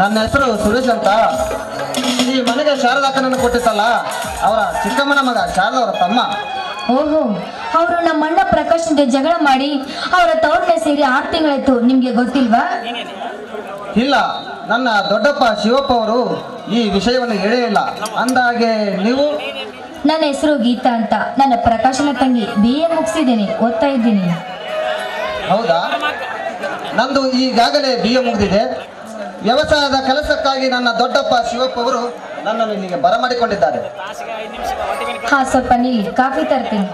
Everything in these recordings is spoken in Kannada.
ನನ್ನ ಹೆಸರು ಸುರೇಶ್ ಅಂತ. ಈ ಮನೆಗೆ ಶಾರದಾಕ್ಕನನ್ನು ಕೊಟ್ಟಿತ್ತಲ್ಲ ಅವರ ಚಿಕ್ಕಮ್ಮನ ಮಗ ಶಾರದಾ ಅವರ ತಮ್ಮ. ಓಹೋ ಅವರು ನಮ್ಮ ಅಣ್ಣ ಪ್ರಕಾಶ್ ಜೊತೆ ಜಗಳ ಮಾಡಿ ಅವರ ತವರನ್ನ ಸೇರಿ ಆರು ತಿಂಗಳಾಯ್ತು ನಿಮ್ಗೆ ಗೊತ್ತಿಲ್ವಾ? ಇಲ್ಲ ನನ್ನ ದೊಡ್ಡಪ್ಪ ಶಿವಪ್ಪ ಅವರು ಈ ವಿಷಯವನ್ನು ಹೇಳೇ ಇಲ್ಲ. ಅಂದಾಗೆ ನೀವು? ನನ್ನ ಹೆಸರು ಗೀತಾ ಅಂತ. ನನ್ನ ಪ್ರಕಾಶನ ತಂಗಿ ಬಿ ಎ ಮುಗಿಸಿದ್ದೀನಿ ಓದ್ತಾ ಇದ್ದೀನಿ. ಹೌದಾ? ನಂದು ಈಗಾಗಲೇ ಬಿ ಎ ಮುಗಿದಿದೆ. ವ್ಯವಸಾಯದ ಕೆಲಸಕ್ಕಾಗಿ ನನ್ನ ದೊಡ್ಡಪ್ಪ ಶಿವಪ್ಪ ಅವರು ನನ್ನನ್ನು ಇಲ್ಲಿಗೆ ಬರಮಾಡಿಕೊಂಡಿದ್ದಾರೆ. ಹಾ ಸ್ವಲ್ಪ ನೀ ಕಾಫಿ ತರ್ತೀನಿ.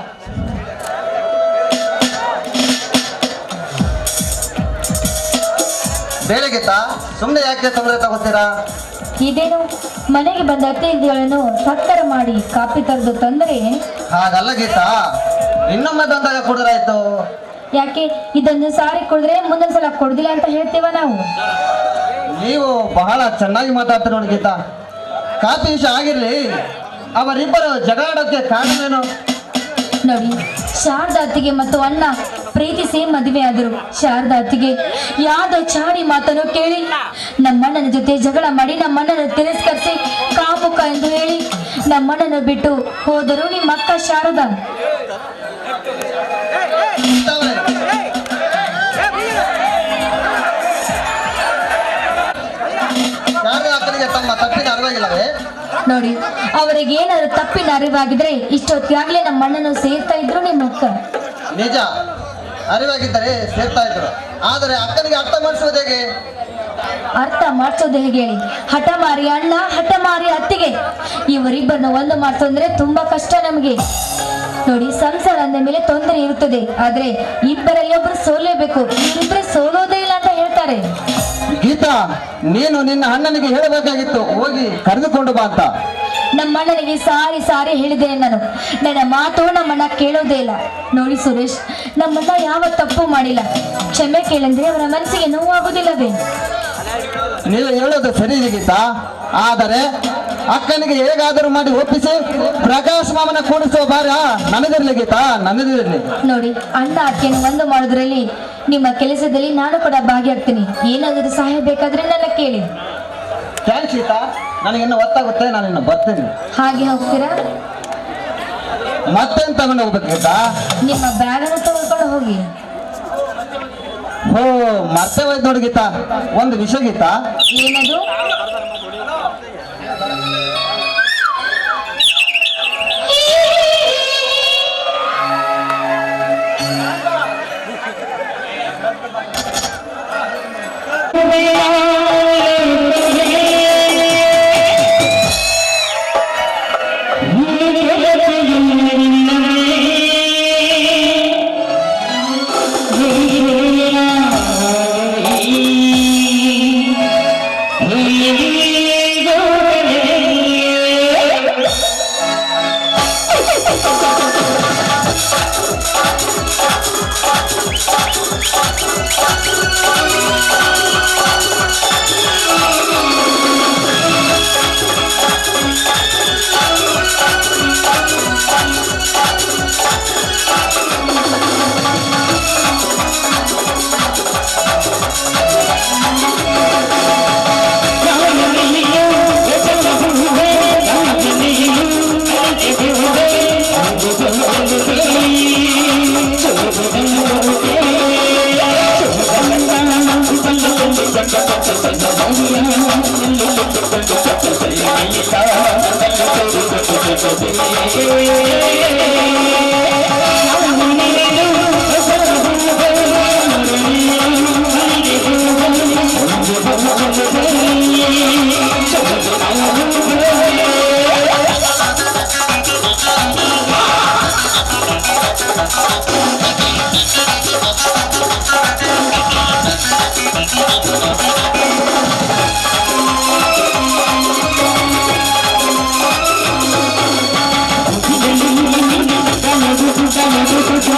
ಬೇಳೆಗಿತ್ತಾ ಸುಮ್ಮನೆ ಯಾಕೆ ತೊಂದರೆ ತಗೋತೀರಾ? ಇದೇನು ಮನೆಗೆ ಬಂದ ಅತಿಥಿಗಳನ್ನು ಸತ್ಕಾರ ಮಾಡಿ ಕಾಫಿ ತರದು ತಂದ್ರೆ ಹಾಗಲ್ಲ ಗೀತಾ ಇನ್ನೊಮ್ಮೆ ಬಂದಾಗ ಕುಡಿದ್ರಾಯ್ತು. ಯಾಕೆ ಇದೊಂದು ಸಾರಿ ಕುಡಿದ್ರೆ ಮುಂದೊಂದ್ಸಲ ಸಲ ಕೊಡುದಿಲ್ಲ ಅಂತ ಹೇಳ್ತೇವ ನಾವು? ನೀವು ಬಹಳ ಚೆನ್ನಾಗಿ ಮಾತಾಡ್ತೀರ ನೋಡಿ ಗೀತಾ. ಕಾಫಿ ವಿಷಯ ಆಗಿರ್ಲಿ, ಅವರಿಬ್ಬರು ಜಗಳಾಡೋಕ್ಕೆ ಕಾರಣವೇನು ನೋಡಿ ಶಾರದಾ ಅತ್ತಿಗೆ ಮತ್ತು ಅಣ್ಣ ಪ್ರೀತಿಸಿ ಮದುವೆ ಆದರು. ಶಾರದಾ ಅತ್ತಿಗೆ ಯಾವ್ದೋ ಚಾಡಿ ಮಾತನ್ನು ಕೇಳಿ, ನಮ್ಮಣ್ಣನ ಜೊತೆ ಜಗಳ ಮಾಡಿ ನಮ್ಮಣ್ಣನ ತಿರಸ್ಕರಿಸಿ ಕಾಮುಕ ಎಂದು ಹೇಳಿ ನಮ್ಮಣ್ಣನ ಬಿಟ್ಟು ಹೋದರು ನಿಮ್ಮ ಅಕ್ಕ ಶಾರದಾ. ನೋಡಿ ಅವರಿಗೆ ಏನಾದ್ರು ತಪ್ಪಿನ ಅರಿವಾಗಿದ್ರೆ ಇಷ್ಟೊತ್ತಿಗಾಗ್ಲೇ ನಮ್ಮ ಅಣ್ಣನ ಸೇರ್ತಾ ಇದ್ರು ನಿಮ್ಮ ಅಕ್ಕ. ನಿಜ ಅರಿವಾಗಿದ್ದರೆ ಸೇರ್ತಾ ಇದ್ರು. ಆದರೆ ಅಕ್ಕನಿಗೆ ಅರ್ಥ ಮಾಡಿಸೋದು ಹೇಗೆ? ಅರ್ಥ ಮಾಡಿಸೋದು ಹೇಗೆ ಹೇಳಿ? ಹಠಮಾರಿ ಅಣ್ಣ ಹಠಮಾರಿ ಅತ್ತಿಗೆ. ಇವರಿಬ್ಬರನ್ನ ಒಂದು ಮಾಡಿಸೋಂದ್ರೆ ತುಂಬಾ ಕಷ್ಟ ನಮಗೆ. ನೋಡಿ ಸಂಸಾರ ಅಂದ ಮೇಲೆ ತೊಂದರೆ ಇರುತ್ತದೆ. ಆದ್ರೆ ಇಬ್ಬರಲ್ಲಿ ಒಬ್ರು ಸೋಲೇಬೇಕು ಇವರಿಬ್ಬರೇ ಸೋಲೋದೇ ನೀನು ನಿನ್ನ ಅಣ್ಣನಿಗೆ ಹೇಳಬೇಕಾಗಿತ್ತು. ಹೋಗಿ ಕರೆದುಕೊಂಡು ಬಾ ಅಂತ. ನಮ್ಮ ಅಣ್ಣನಿಗೆ ಸಾರಿ ಸಾರಿ ಹೇಳಿದೆ ನಾನು ನನ್ನ ಮಾತು ನಮ್ಮಣ್ಣ ಕೇಳೋದೇ ಇಲ್ಲ. ನೋಡಿ ಸುರೇಶ್ ನಮ್ಮಣ್ಣ ಯಾವ ತಪ್ಪು ಮಾಡಿಲ್ಲ. ಕ್ಷಮೆ ಕೇಳಂದ್ರೆ ಅವರ ಮನಸ್ಸಿಗೆ ನೋವಾಗುದಿಲ್ಲವೇ ನೀವು ಹೇಳೋದು ಸರಿ ಗೀತಾ ಆದರೆ ಅಕ್ಕನಿಗೆ ಹೇಗಾದರೂ ಮಾಡಿ ಒಪ್ಪಿಸಿ ಪ್ರಕಾಶ್ ಮಾಮನ ಕೂಡಿಸುವ ಭಾರ ನನಗಿರ್ಲಿ ಗೀತಾ ನನ್ನದಿರಲಿ ನೋಡಿ ಅಣ್ಣ ಅಕ್ಕಿಯನ್ನು ಒಂದು ಮಾಡೋದ್ರಲ್ಲಿ ನಿಮ್ಮ ಕೆಲಸದಲ್ಲಿ ನಾನು ಕೂಡ ಭಾಗಿಯಾಗ್ತೀನಿ. ಏನಾದರೂ ಸಹಾಯ ಬೇಕಾದ್ರೆ ನನ್ನ ಕೇಳಿ. ಥ್ಯಾಂಕ್ಸ್ ಗೀತಾ? ನನಗಿನ್ನು ಒತ್ತಾಗುತ್ತೆ ನಾನು ಇನ್ನು ಬರ್ತೀನಿ. ಹಾಗೆ ಹೋಗ್ತೀರಾ? ಮತ್ತೇನ್ ತಗೊಂಡು ಹೋಗ್ಬೇಕು ಗೀತಾ? ನಿಮ್ಮ ಬ್ಯಾಗನ್ನು ತಗೊಂಡು ಹೋಗಿ. ಓ ಮತ್ತೆ ಹೋಯ್ತು ನೋಡಿ ಗೀತಾ. ಒಂದು ವಿಷಯ ಗೀತಾ. ಏನದು? Yeah.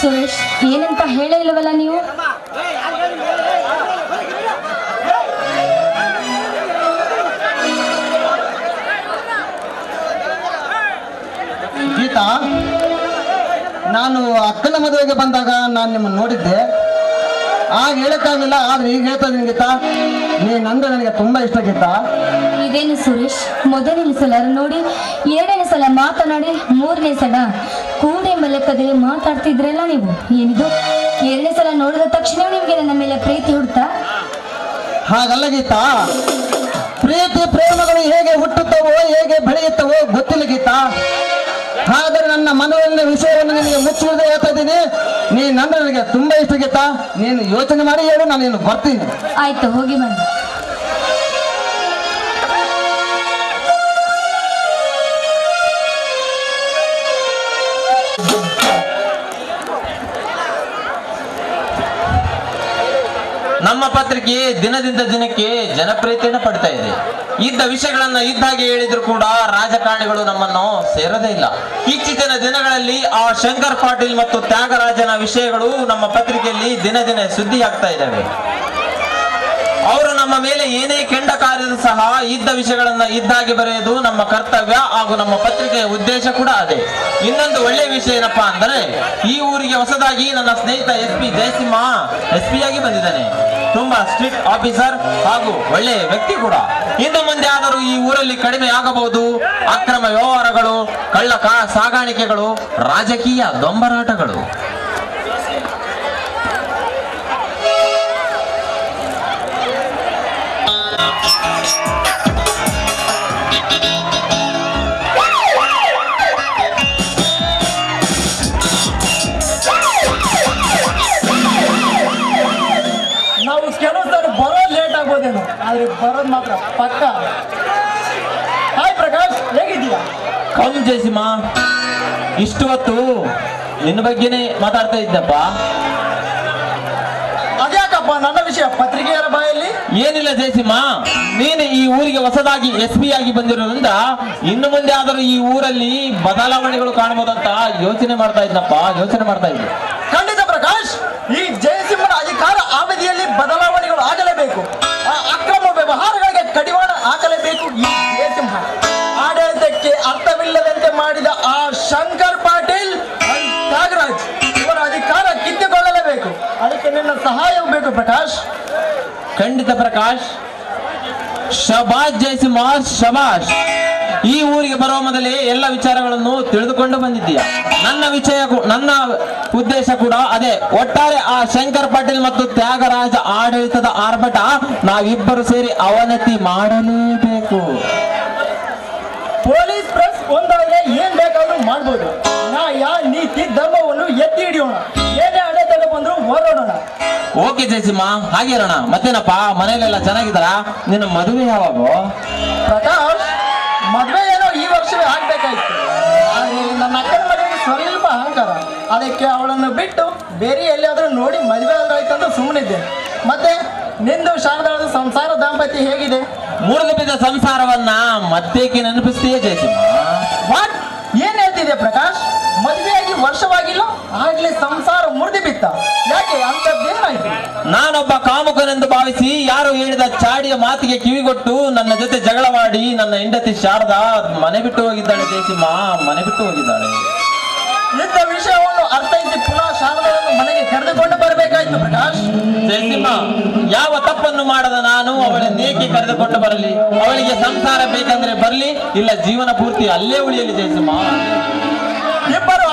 ಸುರೇಶ್ ಏನಂತ ಹೇಳೇ ಇಲ್ಲವಲ್ಲ ನೀವು? ಗೀತಾ ನಾನು ಅಕ್ಕನ ಮದುವೆಗೆ ಬಂದಾಗ ನಾನು ನಿಮ್ಮನ್ನು ನೋಡಿದ್ದೆ. ಆಗ ಹೇಳಕ್ಕಾಗಲಿಲ್ಲ ಆದ್ರೆ ಈಗ ಹೇಳ್ತಾ ಇದ್ದೀನಿ ಗೀತಾ ನೀನಂದ್ರೆ ನನಗೆ ತುಂಬಾ ಇಷ್ಟ ಗೀತಾ. ಇದೇನು ಸುರೇಶ್ ಮೊದಲನೇ ಸಲ ನೋಡಿ ಎರಡನೇ ಸಲ ಮಾತನಾಡಿ ಮೂರನೇ ಸಲ ಕೂಡೆ ಮಲಕದೆ ಮಾತಾಡ್ತಿದ್ರಲ್ಲ ನೀವು? ಏನಿದು? ಎರಡನೇ ಸಲ ನೋಡಿದ ತಕ್ಷಣ ನಿಮ್ಗೆ ನನ್ನ ಮೇಲೆ ಪ್ರೀತಿ ಹುಡ್ತಾ ಹಾಗಲ್ಲ ಗೀತಾ. ಪ್ರೀತಿ ಪ್ರೇಮಗಳು ಹೇಗೆ ಹುಟ್ಟುತ್ತವೋ ಹೇಗೆ ಬೆಳೆಯುತ್ತವೋ ಗೊತ್ತಿಲ್ಲ ಗೀತಾ. ಆದರೆ ನನ್ನ ಮನೋರಂಜನೆ ವಿಷಯವನ್ನು ನಿನಗೆ ಮುಚ್ಚುವುದೇ ಹೇಳ್ತಾ ಇದ್ದೀನಿ ನೀನಂದ್ರೆ ನನಗೆ ತುಂಬಾ ಇಷ್ಟ ಗೀತಾ. ನೀನು ಯೋಚನೆ ಮಾಡಿ ಹೇಳು ನಾನು ಬರ್ತೀನಿ. ಆಯ್ತು ಹೋಗಿ ಬನ್ನಿ. ನಮ್ಮ ಪತ್ರಿಕೆ ದಿನದಿಂದ ದಿನಕ್ಕೆ ಜನಪ್ರಿಯತೆಯನ್ನು ಪಡ್ತಾ ಇದೆ. ಇದ್ದ ವಿಷಯಗಳನ್ನ ಇದ್ದಾಗೆ ಹೇಳಿದ್ರು ಕೂಡ ರಾಜಕಾರಣಿಗಳು ನಮ್ಮನ್ನು ಸೇರದೇ ಇಲ್ಲ. ಇತ್ತೀಚಿನ ದಿನಗಳಲ್ಲಿ ಆ ಶಂಕರ್ ಪಾಟೀಲ್ ಮತ್ತು ತ್ಯಾಗರಾಜನ ವಿಷಯಗಳು ನಮ್ಮ ಪತ್ರಿಕೆಯಲ್ಲಿ ದಿನ ದಿನ ಸುದ್ದಿ ಆಗ್ತಾ ಇದ್ದಾವೆ. ಅವರು ನಮ್ಮ ಮೇಲೆ ಏನೇ ಕೆಂಡ ಕಾರ್ಯದ ಸಹ ಇದ್ದ ವಿಷಯಗಳನ್ನ ಇದ್ದಾಗಿ ಬರೆಯುವುದು ನಮ್ಮ ಕರ್ತವ್ಯ ಹಾಗೂ ನಮ್ಮ ಪತ್ರಿಕೆಯ ಉದ್ದೇಶ ಕೂಡ ಅದೇ. ಇನ್ನೊಂದು ಒಳ್ಳೆಯ ವಿಷಯ ಏನಪ್ಪಾ ಅಂದರೆ, ಈ ಊರಿಗೆ ಹೊಸದಾಗಿ ನನ್ನ ಸ್ನೇಹಿತ S P Jayasimha S P ಆಗಿ ಬಂದಿದ್ದಾನೆ. ತುಂಬಾ ಸ್ಟ್ರಿಕ್ಟ್ ಆಫೀಸರ್ ಹಾಗೂ ಒಳ್ಳೆಯ ವ್ಯಕ್ತಿ ಕೂಡ. ಇನ್ನು ಮುಂದೆ ಆದರೂ ಈ ಊರಲ್ಲಿ ಕಡಿಮೆ ಆಗಬಹುದು. ಅಕ್ರಮ ವ್ಯವಹಾರಗಳು ಕಳ್ಳ ಸಾಗಾಣಿಕೆಗಳು, ರಾಜಕೀಯ ದೊಂಬರಾಟಗಳು. ನಾವು ಕೆಲವು ಸಲ ಬರೋದು ಲೇಟ್ ಆಗ್ಬೋದೇನೋ, ಆದ್ರೆ ಬರೋದು ಮಾತ್ರ ಪಕ್ಕ. ಹಾಯ್ ಪ್ರಕಾಶ್, ಹೇಗಿದ್ದೀಯ? ಕಮ್ ಜಯಸಿಂಹ ಇಷ್ಟು ಹೊತ್ತು ನಿನ್ನ ಬಗ್ಗೆನೇ ಮಾತಾಡ್ತಾ ಇದ್ದಪ್ಪ. ಅದ್ಯಾಕಪ್ಪ ನನ್ನ ವಿಷಯ ಪತ್ರಿಕೆಯರ ಬಾಯಲ್ಲಿ? ಏನಿಲ್ಲ ಜಯಸಿಂಹ ನೀನು ಈ ಊರಿಗೆ ಹೊಸದಾಗಿ ಎಸ್ ಪಿ ಆಗಿ ಬಂದಿರೋದ್ರಿಂದ ಇನ್ನು ಮುಂದೆ ಆದರೂ ಈ ಊರಲ್ಲಿ ಬದಲಾವಣೆಗಳು ಕಾಣಬಹುದಂತ ಯೋಚನೆ ಮಾಡ್ತಾ ಇದ್ನಪ್ಪ ಯೋಚನೆ ಮಾಡ್ತಾ ಇದ್ದೆ. ಖಂಡಿತ ಪ್ರಕಾಶ್ ಈ ಜಯಸಿಂಹನ ಅಧಿಕಾರ ಅವಧಿಯಲ್ಲಿ ಬದಲಾವಣೆಗಳು ಆಗಲೇಬೇಕು. ಆ ಅಕ್ರಮ ವ್ಯವಹಾರಗಳಿಗೆ ಕಡಿವಾಣ ಹಾಕಲೇಬೇಕು ಈ ಜಯಸಿಂಹ. ಆಡಳಿತಕ್ಕೆ ಅರ್ಥವಿಲ್ಲದಂತೆ ಮಾಡಿದ ಆ ಪ್ರಕಾಶ್, ಖಂಡಿತ ಪ್ರಕಾಶ್, ಶಬಾಷ್ ಜಯಸಿಂಹ ಶಬಾಷ್. ಈ ಊರಿಗೆ ಬರುವ ಮೊದಲೇ ಎಲ್ಲ ವಿಚಾರಗಳನ್ನು ತಿಳಿದುಕೊಂಡು ಬಂದಿದ್ದೀಯ. ನನ್ನ ವಿಷಯ ನನ್ನ ಉದ್ದೇಶ ಕೂಡ ಅದೇ. ಒಟ್ಟಾರೆ ಆ ಶಂಕರ್ ಪಾಟೀಲ್ ಮತ್ತು ತ್ಯಾಗರಾಜ ಆಡಳಿತದ ಆರ್ಭಟ ನಾವಿಬ್ಬರು ಸೇರಿ ಅವನತಿ ಮಾಡಲೇಬೇಕು. ಪೊಲೀಸ್ ಪ್ರೆಸ್ ಒಂದಾದ್ರೆ ಏನ್ ಬೇಕಾದ್ರೂ ಮಾಡ್ಬೋದು. ನಾ ಯಾ ನೀತಿ ಧರ್ಮವನ್ನು ಎತ್ತಿ ಹಿಡಿಯೋಣ. ಏನೇ ಅಡೆತಡೆ ಬಂದ್ರು ಹೋರಾಡೋಣ. ಓಕೆ ಜಯಸಿಂಹ ಹಾಗಿರೋಣ ಮತ್ತೇನಪ್ಪ? ಮನೇಲೆಲ್ಲ ಚೆನ್ನಾಗಿದ್ದಾರ? ನಿನ್ನ ಮದುವೆ ಯಾವಾಗ? ಪ್ರಕಾಶ್ ಮದುವೆ ಏನೋ ಈ ವರ್ಷವೇ ಆಗ್ಬೇಕಾಯ್ತು. ಆದ್ರೆ ನನ್ನ ಅಕ್ಕನ ಮನೆಗೆ ಸ್ವಲ್ಪ ಅಹಂಕಾರ. ಅದಕ್ಕೆ ಅವಳನ್ನು ಬಿಟ್ಟು ಬೇರೆ ಎಲ್ಲಿಯಾದ್ರೂ ನೋಡಿ ಮದುವೆ ಅಂತ ಸುಮ್ಮನಿದ್ದೆ ಮತ್ತೆ ನಿಂದು ಶಾರದಾಳದ ಸಂಸಾರ ದಾಂಪತ್ಯ ಹೇಗಿದೆ? ಮುರಿದು ಬಿದ್ದ ಸಂಸಾರವನ್ನ ಮತ್ತೇಕೆ ನೆನಪಿಸ್ತೀಯ ಜಯಸಿಂಹ? ವಾಟ್ ಏನ್ ಹೇಳ್ತಿದೆ ಪ್ರಕಾಶ್? ಮದುವೆಯಾಗಿ ವರ್ಷವಾಗಿಲ್ಲ ಆಗ್ಲೇ ಸಂಸಾರ ಮುರಿದು ಬಿತ್ತ. ಯಾಕೆ? ಅಂತದ್ದೇನ ಭಾವಿಸಿ ಯಾರು ಹೇಳಿದ ಚಾಡಿಯ ಮಾತಿಗೆ ಕಿವಿಗೊಟ್ಟು ನನ್ನ ಜೊತೆ ಜಗಳ ಮಾಡಿ ನನ್ನ ಹೆಂಡತಿ ಶಾರದಾ ಮನೆ ಬಿಟ್ಟು ಹೋಗಿದ್ದಾಳೆ ದೇಸಿಮ್ಮ ಮನೆ ಬಿಟ್ಟು ಹೋಗಿದ್ದಾಳೆ. ಇಂಥ ವಿಷಯವನ್ನು ಅರ್ಥೈಸಿ ಪುನಃ ಶಾರದವನ್ನು ಮನೆಗೆ ಕರೆದುಕೊಂಡು ಬರಬೇಕಾಯ್ತು ಪ್ರಕಾಶ್. ಜಯಸಿಂಹ ಯಾವ ತಪ್ಪನ್ನು ಮಾಡದ ನಾನು? ಅವಳನ್ನೇಕೆ ಕರೆದುಕೊಂಡು ಬರಲಿ? ಅವಳಿಗೆ ಸಂಸಾರ ಬೇಕಂದ್ರೆ ಬರಲಿ ಇಲ್ಲ ಜೀವನ ಪೂರ್ತಿ ಅಲ್ಲೇ ಉಳಿಯಲಿ ಜಯಸಿಂಹ? ಇಬ್ಬರು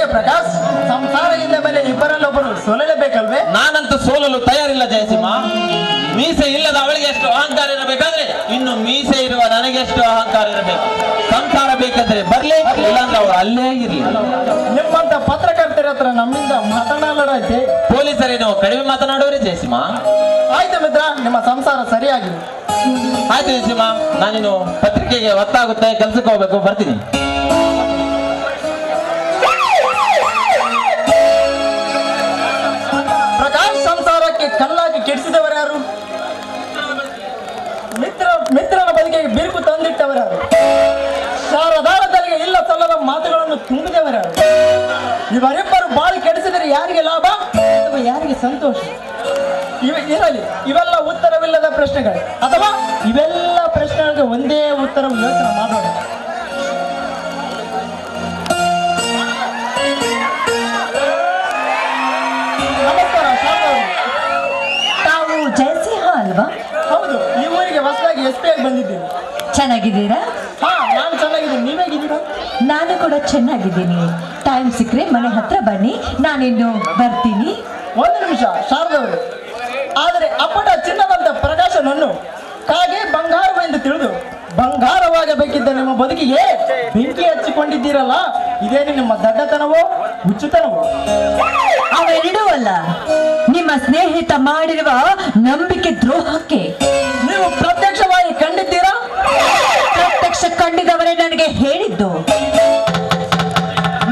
ಹೇಗೆ ಪ್ರಕಾಶ್? ಸಂಸಾರ ಇಲ್ಲ ಮೇಲೆ ಇಬ್ಬರಲ್ಲೊಬ್ಬರು ಸೋಲಲೇಬೇಕಲ್ವೇ ನಾನಂತೂ ಸೋಲಲು ತಯಾರಿಲ್ಲ ಜಯಸಿಂಹ. ಮೀಸೆ ಇಲ್ಲದ ಅವಳಿಗೆ ಎಷ್ಟು ಅಹಂಕಾರ ಇರಬೇಕಾದ್ರೆ ಇನ್ನು ಮೀಸೆ ಇರುವ ನನಗೆ ಎಷ್ಟು ಅಹಂಕಾರ ಇರಬೇಕು? ಸಂಸಾರ ಬೇಕಂದ್ರೆ ಬರ್ಲಿ ಇಲ್ಲಾಂದ್ರೆ ಅವರು ಅಲ್ಲೇ ಇರ್ಲಿ. ನಿಮ್ಮಂತ ಪತ್ರಕರ್ತರ ಹತ್ರ ನಮ್ಮಿಂದ ಪೊಲೀಸರೇ ಪೊಲೀಸರೇನು ಕಡಿಮೆ ಮಾತನಾಡೋರೇ ಜಯಸಿಂಹ? ಆಯ್ತು ಮಿತ್ರ ನಿಮ್ಮ ಸಂಸಾರ ಸರಿಯಾಗಿ ಆಯ್ತು ಜಯಸಿಂಹ ನಾನಿನ್ನು ಪತ್ರಿಕೆಗೆ ಒತ್ತಾಗುತ್ತೆ ಕೆಲ್ಸಕ್ಕೆ ಹೋಗ್ಬೇಕು ಬರ್ತೀನಿ. ಮಿತ್ರನ ಬದುಕಿಗೆ ಬಿರುಕು ತಂದಿಟ್ಟವರಾರು ಶಾರದಾಳದಲ್ಲಿಗೆ ಇಲ್ಲ ಸಲ್ಲದ ಮಾತುಗಳನ್ನು ತುಂಬಿದವರಾರು ಇವರಿಬ್ಬರು ಬಾಳಿ ಯಾರಿಗೆ ಸಂತೋಷ? ಇವ ಇರಲಿ, ಇವೆಲ್ಲ ಉತ್ತರವಿಲ್ಲದ ಪ್ರಶ್ನೆಗಳು. ಅಥವಾ ಇವೆಲ್ಲ ಪ್ರಶ್ನೆಗಳಿಗೆ ಒಂದೇ ಉತ್ತರ ಯೋಚನೆ ಮಾಡೋಣ ಅಲ್ವಾ ಹೌದು ಈ ಊರಿಗೆ ಹೊಸದಾಗಿ ಎಸ್ ಪಿ ಆಗಿ ಬಂದಿದ್ದೀನಿ. ಚೆನ್ನಾಗಿದ್ದೀರಾ? ಹಾ ನಾನು ಚೆನ್ನಾಗಿದ್ದೀನಿ. ನೀವೇಗಿದ್ದೀರಾ ನಾನು ಕೂಡ ಚೆನ್ನಾಗಿದ್ದೀನಿ. ಟೈಮ್ ಸಿಕ್ಕರೆ ಮನೆ ಹತ್ರ ಬನ್ನಿ. ನಾನಿನ್ನು ಬರ್ತೀನಿ. ಒಂದು ನಿಮಿಷ ಶಾರದವರು ಆದರೆ ಅಪ್ಪಟ ಚಿನ್ನವಂತ ಪ್ರಕಾಶನನ್ನು ಕಾಗೆ ಬಂಗಾರವೆಂದು ತಿಳಿದು ಬಂಗಾರವಾಗಬೇಕಿದ್ದ ನಿಮ್ಮ ಬದುಕಿಗೆ ಬೆಂಕಿ ಹಚ್ಚಿಕೊಂಡಿದ್ದೀರಲ್ಲ ಇದೇ ನಿಮ್ಮ ದಡ್ಡತನವೋ ಹುಚ್ಚುತನವೋ? ಅವೆರಡೂ ಅಲ್ಲ ನಿಮ್ಮ ಸ್ನೇಹಿತ ಮಾಡಿರುವ ನಂಬಿಕೆ ದ್ರೋಹಕ್ಕೆ. ನೀವು ಪ್ರತ್ಯಕ್ಷವಾಗಿ ಕಂಡಿದ್ದೀರಾ ಪ್ರತ್ಯಕ್ಷ ಕಂಡಿದವರೇ ನನಗೆ ಹೇಳಿದ್ದು.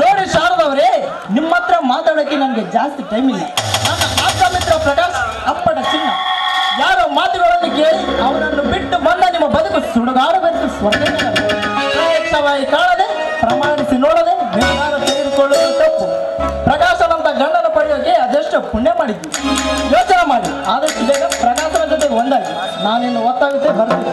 ನೋಡಿ ಶಾರದವರೇ, ನಿಮ್ಮ ಹತ್ರ ಮಾತಾಡೋಕೆ ನನಗೆ ಜಾಸ್ತಿ ಟೈಮ್ ಇಲ್ಲ. ನನ್ನ ಆಪ್ತ ಮಿತ್ರ ಪ್ರಕಾಶ್ ಅಪ್ಪಟ ಚಿನ್ನ. ಯಾರೋ ಮಾತುಗಳನ್ನು ಕೇಳಿ ಅವನನ್ನು ಬಿಟ್ಟು ಬಂದ ನಿಮ್ಮ ಬದುಕು ಸುಡುಗಾರ ಸ್ವರ್ಗ ಪ್ರತ್ಯಕ್ಷವಾಗಿ ಕಾಣದೆ ಪ್ರಮಾಣಿಸಿ ನೋಡದೆ ನಿರ್ಧಾರ ತೆಗೆದುಕೊಳ್ಳುವುದು ತಪ್ಪು. ಪ್ರಕಾಶನಂತ ಗಂಡನ ಪಡೆಯೋಕೆ ಅದೆಷ್ಟು ಪುಣ್ಯ ಮಾಡಿದ್ವಿ. ಯೋಚನೆ ಮಾಡಿ, ಆದಷ್ಟು ಬೇಗ ಪ್ರಕಾಶನ ಜೊತೆಗೆ ಒಂದಾಗಿ. ನಾನಿನ್ನು ಒತ್ತಾಗುತ್ತೆ ಬರ್ತೀನಿ.